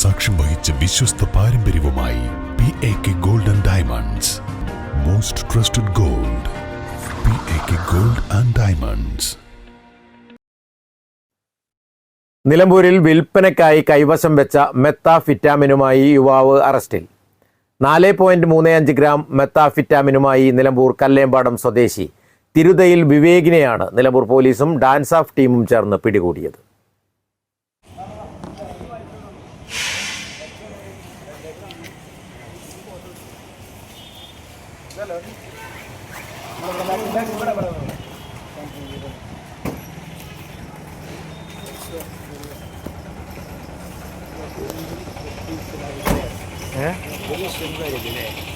സാക്ഷ്യം വഹിച്ച വിശ്വസ്ത പാരമ്പര്യവുമായി P A K gold and diamonds most trusted gold P A K gold and diamonds നിലമ്പൂരിൽ വിൽപ്പനയ്ക്കായി കൈവശം വെച്ച മെത്താഫിറ്റാമിനുമായി യുവാവ് അറസ്റ്റിൽ. നാല് പോയിന്റ് മൂന്ന് അഞ്ച് ഗ്രാം മെത്താഫിറ്റാമിനുമായി നിലമ്പൂർ കല്ലേമ്പാടം സ്വദേശി തിരുതയിൽ വിവേകിനെയാണ് നിലമ്പൂർ പോലീസും ഡാൻസ് ഓഫ് ടീമും ചേർന്ന് പിടികൂടിയത്. चलो। बड़ा बड़ा है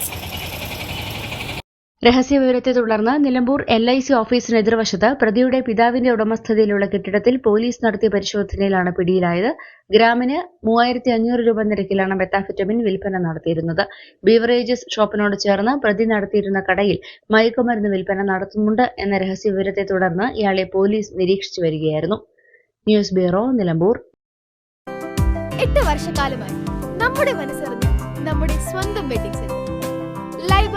രഹസ്യവിവരത്തെ തുടർന്ന് നിലമ്പൂർ എൽ ഐ സി ഓഫീസിന് എതിർവശത്ത് പ്രതിയുടെ പിതാവിന്റെ ഉടമസ്ഥതയിലുള്ള കെട്ടിടത്തിൽ പോലീസ് നടത്തിയ പരിശോധനയിലാണ് പിടിയിലായത്. ഗ്രാമിന് മൂവായിരത്തി അഞ്ഞൂറ് രൂപ നിരക്കിലാണ് മെത്താഫിറ്റമിൻ വിൽപ്പന നടത്തിയിരുന്നത്. ബീവറേജസ് ഷോപ്പിനോട് ചേർന്ന് പ്രതി നടത്തിയിരുന്ന കടയിൽ മയക്കുമരുന്ന് വിൽപ്പന നടത്തുന്നുണ്ട് എന്ന രഹസ്യവിവരത്തെ തുടർന്ന് ഇയാളെ പോലീസ് നിരീക്ഷിച്ചു വരികയായിരുന്നു. News bureau Nilambur. എട്ട് വർഷക്കാലമായി നമ്മുടെ നമ്മുടെ സ്വന്തം wedding centre Laiba